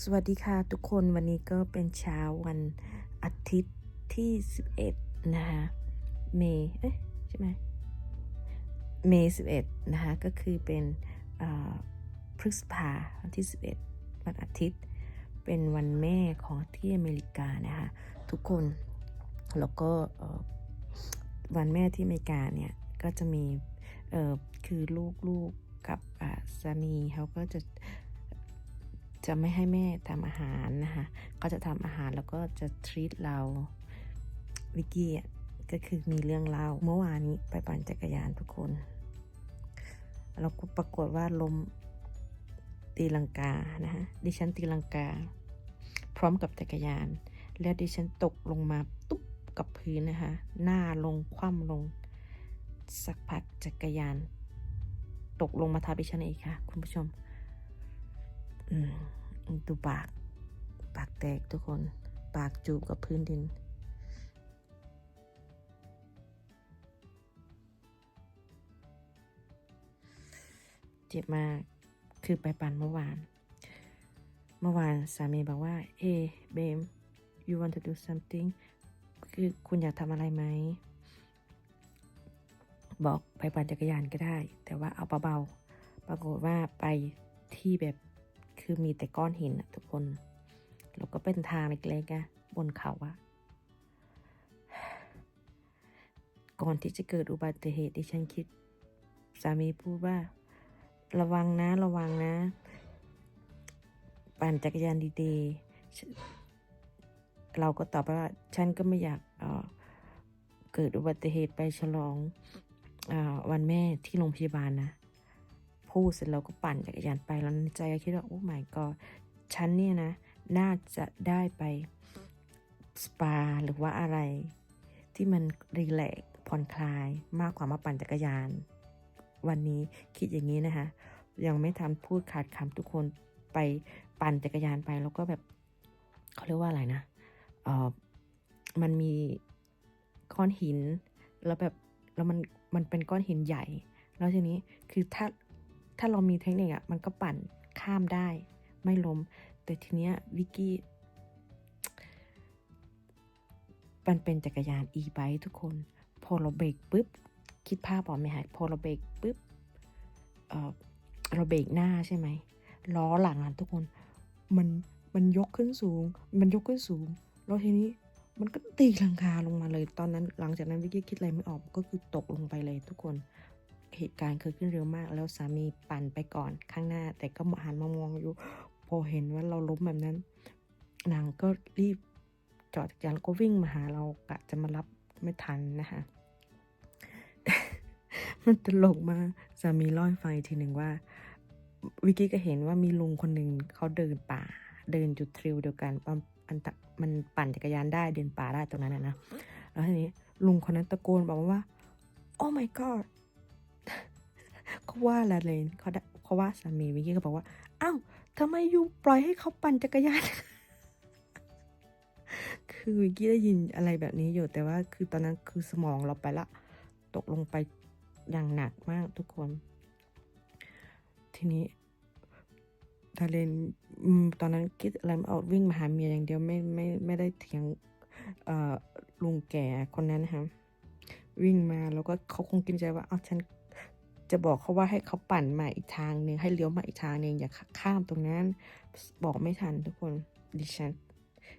สวัสดีค่ะทุกคนวันนี้ก็เป็นเช้าวันอาทิตย์ที่ 11 นะคะเมย์เอ๊ะใช่ไหมเมย์11 นะคะก็คือเป็นพฤษภาวันที่ 11 วันอาทิตย์ เป็นวันแม่ของที่อเมริกานะคะทุกคนแล้วก็วันแม่ที่อเมริกาเนี่ยก็จะมีคือลูกๆกับสามีเขาก็จะ จะไม่ให้แม่ทำอาหารนะคะก็จะทำอาหารแล้วก็จะทรีตเราวิกกี้อะก็คือมีเรื่องเล่าเมื่อวานนี้ไปปั่นจักรยานทุกคนแล้วก็ปรากฏว่าลมตีลังกานะฮะดิฉันตีลังกา พร้อมกับจักรยาน แล้วดิฉันตกลงมาตุ๊บกับพื้นนะคะหน้าลงคว่ำลง สักพักจักรยาน ตกลงมาทับดิฉันอีกค่ะ คุณผู้ชม ดูปาก ปากแตกทุกคน ปากจูบกับพื้นดิน เจ็บมาก คือไปปั่นเมื่อวาน เมื่อวานสามีบอกว่าเฮ้เบม you want to do something คือคุณอยากทำอะไรไหม บอกไปปั่นจักรยานก็ได้ แต่ว่าเอาเบาๆ ปรากฏว่าไปที่แบบ คือมีแต่ก้อนหินอะทุกคน แล้วก็เป็นทางเล็กๆอะบนเขาอะก่อนที่จะเกิดอุบัติเหตุดิฉันคิด สามีพูดว่า ระวังนะระวังนะ ปั่นจักรยานดีๆ เราก็ตอบว่า ฉันก็ไม่อยากเเกิดอุบัติเหตุไปฉลองอวันแม่ที่โรงพยาบาลนะ พูดเสร็จเราก็ปั่นจักรยานไปแล้วในใจก็คิดว่าโอ้ my god ฉันเนี่ยนะ น่าจะได้ไปสปาหรือว่าอะไร ที่มันรีแลกซ์ผ่อนคลายมากกว่ามาปั่นจักรยาน วันนี้คิดอย่างนี้นะคะ ยังไม่ทันพูดขาดคำทุกคนไปปั่นจักรยานไปแล้วก็แบบเขาเรียกว่าอะไรนะเออมันมีก้อนหิน แล้วแบบแล้วมันมันเป็นก้อนหินใหญ่ แล้วทีนี้คือถ้า ถ้าเรามีเทคนิคอะมันก็ปั่นข้ามได้ ไม่ล้ม แต่ทีเนี้ยวิกกี้มันเป็นจักรยาน e-bike ทุกคน พอเราเบรกปุ๊บ คิดภาพออกไหมฮะพอเราเบรกปุ๊บเออเราเบรกหน้าใช่ไหมล้อหลังอะทุกคน มันมันยกขึ้นสูง มันยกขึ้นสูง แล้วทีนี้มันก็ตีลังคาลงมาเลย ตอนนั้นหลังจากนั้นวิกกี้คิดอะไรไม่ออกก็คือตกลงไปเลยทุกคน เหตุการณ์เกิดขึ้นเร็วมาก แล้วสามีปั่นไปก่อนข้างหน้า แต่ก็หันมามองอยู่ พอเห็นว่าเราล้มแบบนั้นนางก็รีบจอดจักรยานก็วิ่งมาหาเรากะจะมารับไม่ทันนะคะมันตลกมากสามีเล่าให้ฟังอีกทีหนึ่งว่า วิกกี้ก็เห็นว่ามีลุงคนหนึ่งเขาเดินป่า เดินจุดทริลเดียวกันมันมันตะมันปั่นจักรยานได้เดินป่าได้ตรงนั้นนะนะแล้วทีนี้ลุงคนนั้นตะโกนบอกมาว่า โอ้ my god เขาว่าละเลนเขาได้เขาว่าสามีวิกกี้ก็บอกว่าอ้าวทำไมยูปล่อยให้เขาปั่นจักรยานคือวิกกี้ได้ยินอะไรแบบนี้อยู่แต่ว่าคือตอนนั้นคือสมองเราไปละ ตกลงไปอย่างหนักมากทุกคน ทีนี้ดาเลนตอนนั้นคิดอะไรไม่ออกวิ่งมาหาเมียอย่างเดียวไม่ไม่ไม่ได้เถียงลุงแก่คนนั้นนะคะวิ่งมาแล้วก็เขาคงกินใจว่าเอาฉัน จะบอกเขาว่าให้เขาปั่นมาอีกทางหนึ่งให้เลี้ยวมาอีกทางหนึ่งอย่าข้ามตรงนั้น บอกไม่ทันทุกคนดิฉัน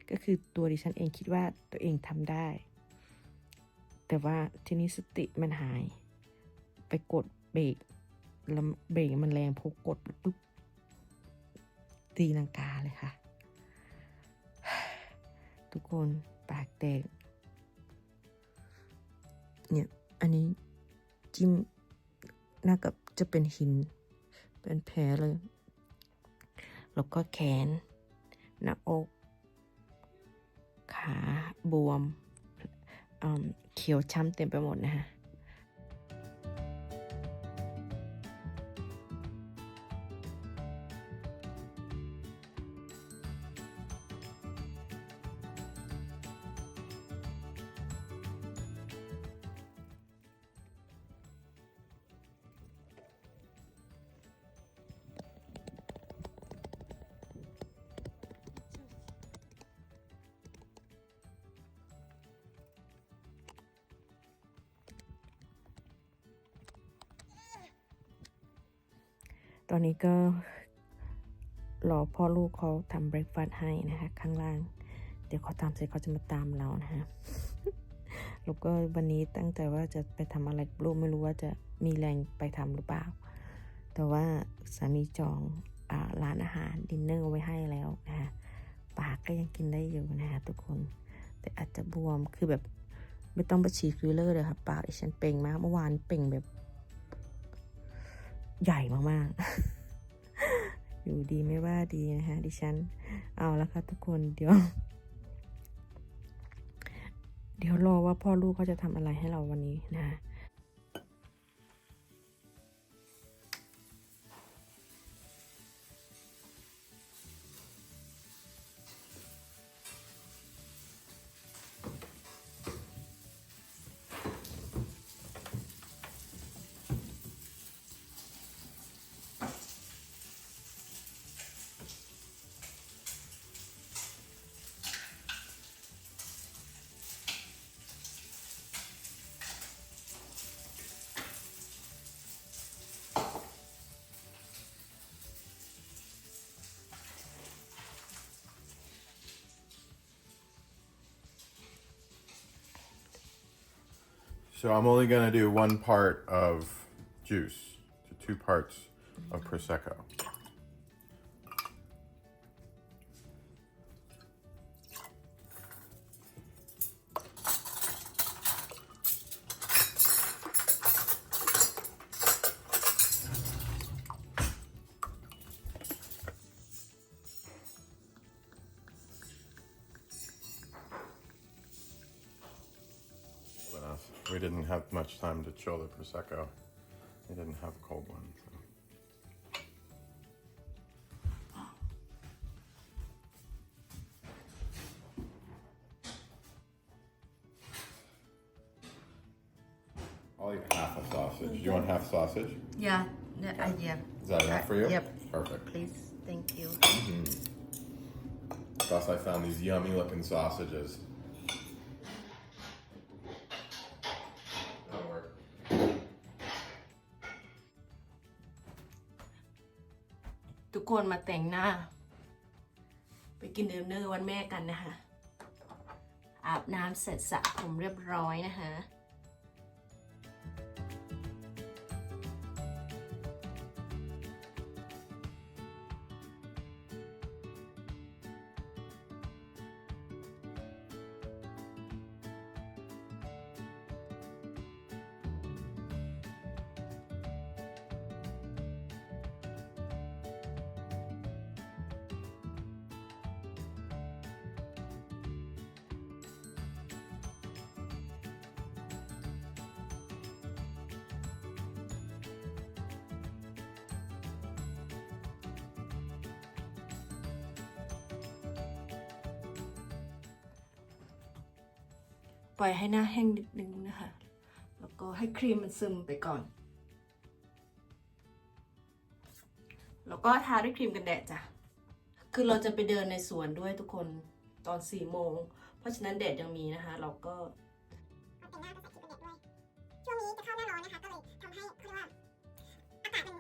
ก็คือตัวดิฉันเองคิดว่าตัวเองทำได้ แต่ว่าทีนี้สติมันหาย ไปกดเบรกแล้วเบรกมันแรงพอกดปุ๊บตีลังกาเลยค่ะ ทุกคนปากแตกเนี่ยอันนี้จิ้ม หน้ากับจะเป็นหิน เป็นแผลเลย แล้วก็แขน หน้าอก ขาบวมเขียวช้ำเต็มไปหมดนะฮะ อนนี้ก็รอพ่อลูกเขาทำเบรกฟาสต์ให้นะคะ ข้างล่าง เดี๋ยวเขาทำเสร็จเขาจะมาตามเรานะฮะแล้วก็วันนี้ตั้งใจว่าจะไปทำอะไรลูกไม่รู้ว่าจะมีแรงไปทำหรือเปล่า แต่ว่าสามีจองอร้านอาหารดินเนอร์ไว้ให้แล้วนะคะปากก็ยังกินได้อยู่นะคะทุกคน แต่อาจจะบวมคือแบบไม่ต้องไปฉีดฟิลเลอร์เลยค่ะปากฉันเป่งมากเมื่อวานเป่งแบบ ใหญ่มากๆ อยู่ดีไม่ว่าดีนะคะดิฉัน เอาละค่ะทุกคนเดี๋ยว เดี๋ยวรอว่าพ่อลูกเขาจะทำอะไรให้เราวันนี้นะ So I'm only gonna do one part of juice to two parts of prosecco. Time to chill the prosecco. We didn't have a cold one. so. I'll eat half a sausage. Do you want half sausage? Yeah yeah yeah Is that enough uh, for you? Yep. Perfect. please thank you mm-hmm. Plus, I found these yummy looking sausages. ทุกคนมาแต่งหน้า ไปกินดินเนอร์วันแม่กันนะคะ อาบน้ำเสร็จสระผมเรียบร้อยนะคะ ล่อยให้หน้าแห้งนิดนึงนะคะ แล้วก็ให้ครีมมันซึมไปก่อน แล้วก็ทาด้วยครีมกันแดดจ้ะ คือเราจะไปเดินในสวนด้วยทุกคนตอนสี่โมง เพราะฉะนั้นแดดยังมีนะคะ เราก็แต่งหน้าก็ใส่ชุดกันแดดด้วยช่วงนี้จะเข้าหน้าร้อนนะคะ ก็เลยทำให้เขาเรียกว่าอากาศมัน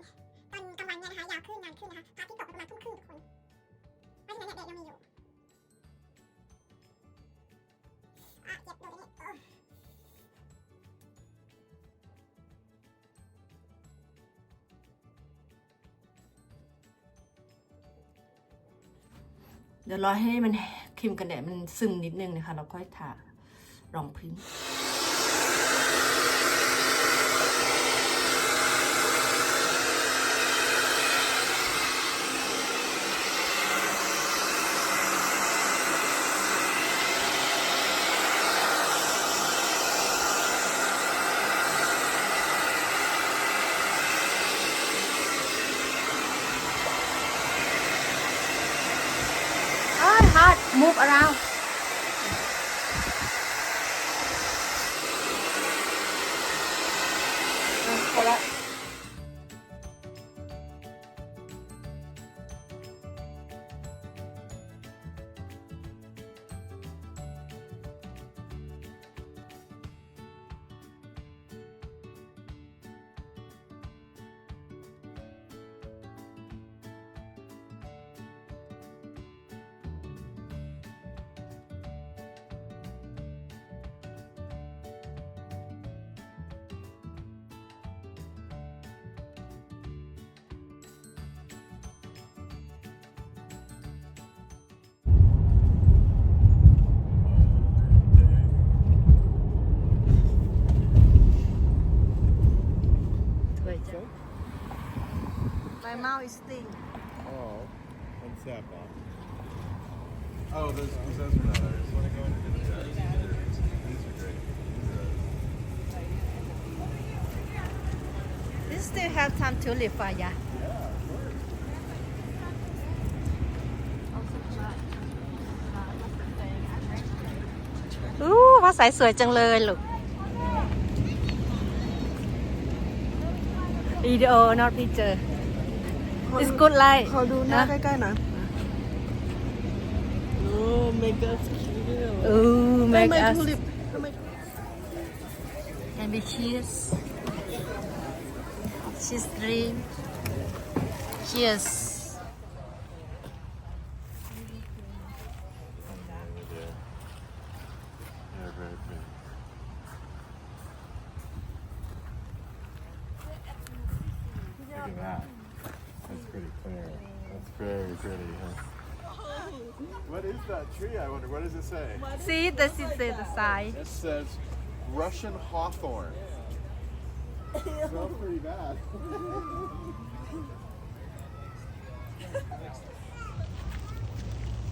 ตอนกลางวันเนี่ยนะคะยาวขึ้นนานขึ้นนะคะพระอาทิตย์ตกประมาณทุ่มครึ่งทุกคนเพราะฉะนั้นเนี่ยแดดยังมีอยู่ เดี๋ยวรอให้มันครีมกันแดดมันซึมนิดนึงนะคะแล้วค่อยทารองพื้น Move around. Now is sting Oh, one sec, Bob. Oh, those, those are not ours. Want to go into the These are great. this still have time to live อะยะอู้ว่าสายสวยจังเลยลูกวิดีโอ not picture it's good light ขอดูหน้านะใกล้ๆหน่อยโอ้เมคอัพคิวอู้ make ทำไม us ทูลิปทำไม can be cheers cheers dream cheers What is that tree? I wonder. What does it say? see the see the side It says Russian hawthorn. Smells pretty bad.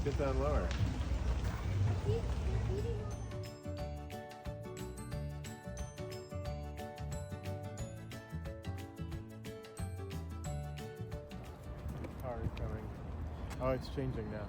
Get down lower. Car is coming. Oh, it's changing now.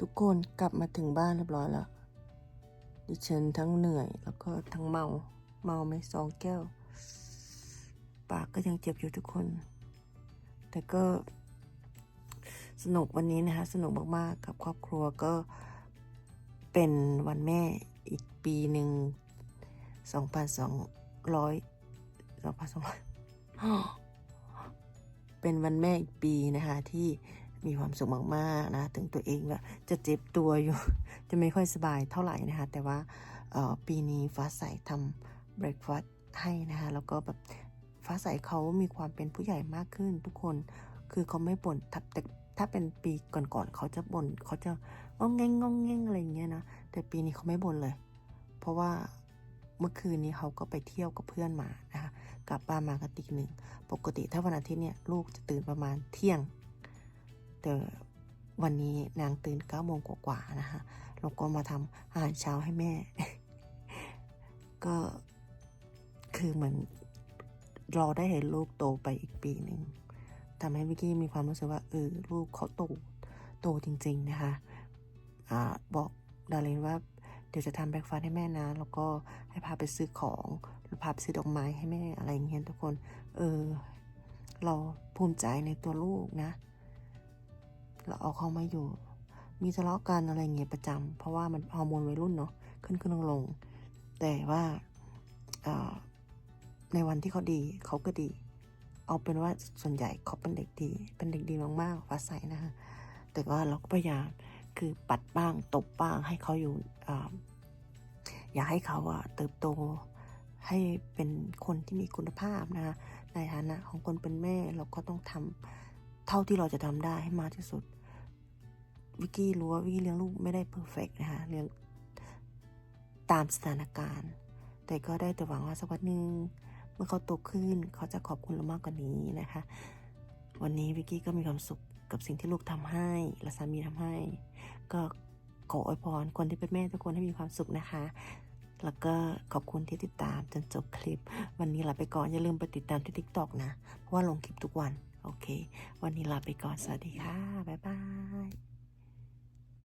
ทุกคนกลับมาถึงบ้านเรียบร้อยแล้ว ดิฉันทั้งเหนื่อย แล้วก็ทั้งเมา เมาไหมสองแก้ว ปากก็ยังเจ็บอยู่ทุกคน แต่ก็สนุกวันนี้นะคะ สนุกมากๆ กับครอบครัวก็เป็นวันแม่อีกปีหนึ่งสองพันสองร้อยสองพันสองร้อยเป็นวันแม่อีกปีนะคะที่ มีความสุขมากๆนะ ถึงตัวเองแบบจะเจ็บตัวอยู่ จะไม่ค่อยสบายเท่าไหร่นะคะ แต่ว่าปีนี้ฟ้าใสทำเบรกฟาสให้นะคะ แล้วก็แบบฟ้าใสเขามีความเป็นผู้ใหญ่มากขึ้น ทุกคน คือเขาไม่บ่นแต่ถ้าเป็นปีก่อนๆเขาจะบ่นเขาจะงองแงงงองแงงอะไรเงี้ยนะ แต่ปีนี้เขาไม่บ่นเลย เพราะว่าเมื่อคืนนี้เขาก็ไปเที่ยวกับเพื่อนมานะคะ กลับบ้านมากตีหนึ่ง ปกติถ้าวันอาทิตย์เนี่ยลูกจะตื่นประมาณเที่ยง แต่วันนี้นางตื่นเก้าโมงกว่าๆนะคะเราก็มาทำอาหารเช้าให้แม่ ก็คือเหมือนเราได้เห็นลูกโตไปอีกปีหนึ่งทำให้วิกกี้มีความรู้สึกว่าเออลูกเขาโตโตจริง ๆ นะคะอ่าบอกดารินว่าเดี๋ยวจะทำแบรกฟาสให้แม่นะ แล้วก็ให้พาไปซื้อของหรือพาไปซื้อดอกไม้ให้แม่อะไรอย่างเงี้ยทุกคน เออ เราภูมิใจในตัวลูกนะ เราเอาเขามาอยู่ มีทะเลาะกันอะไรเงี้ยประจำเพราะว่ามันฮอร์โมนวัยรุ่นเนาะขึ้นขึ้นลงลงแต่ว่าในวันที่เขาดีเขาก็ดี เอาเป็นว่าส่วนใหญ่เขาเป็นเด็กดี เป็นเด็กดีมากๆฟ้าใสนะคะแต่ว่าเราก็พยายามคือปัดบ้างตบบ้างให้เขาอยู่ออยากให้เขาอะเติบโตให้เป็นคนที่มีคุณภาพนะคะในฐานะของคนเป็นแม่เราก็ต้องทำเท่าที่เราจะทำได้ให้มากที่สุด วิกกี้รู้ว่าวิกกี้เลี้ยงลูกไม่ได้เพอร์เฟกนะคะเลี้ยงตามสถานการณ์ แต่ก็ได้แต่หวังว่าสักวันหนึ่งเมื่อเขาโตขึ้นเขาจะขอบคุณเรามากกว่านี้นะคะ วันนี้วิกกี้ก็มีความสุขกับสิ่งที่ลูกทำให้และสามีทำให้ ก็ขออวยพรคนที่เป็นแม่ทุกคนให้มีความสุขนะคะ แล้วก็ขอบคุณที่ติดตามจนจบคลิป วันนี้ลาไปก่อน อย่าลืมไปติดตามที่ TikTok นะ เพราะว่าลงคลิปทุกวัน โอเค วันนี้ลาไปก่อน สวัสดีค่ะ บ๊ายบาย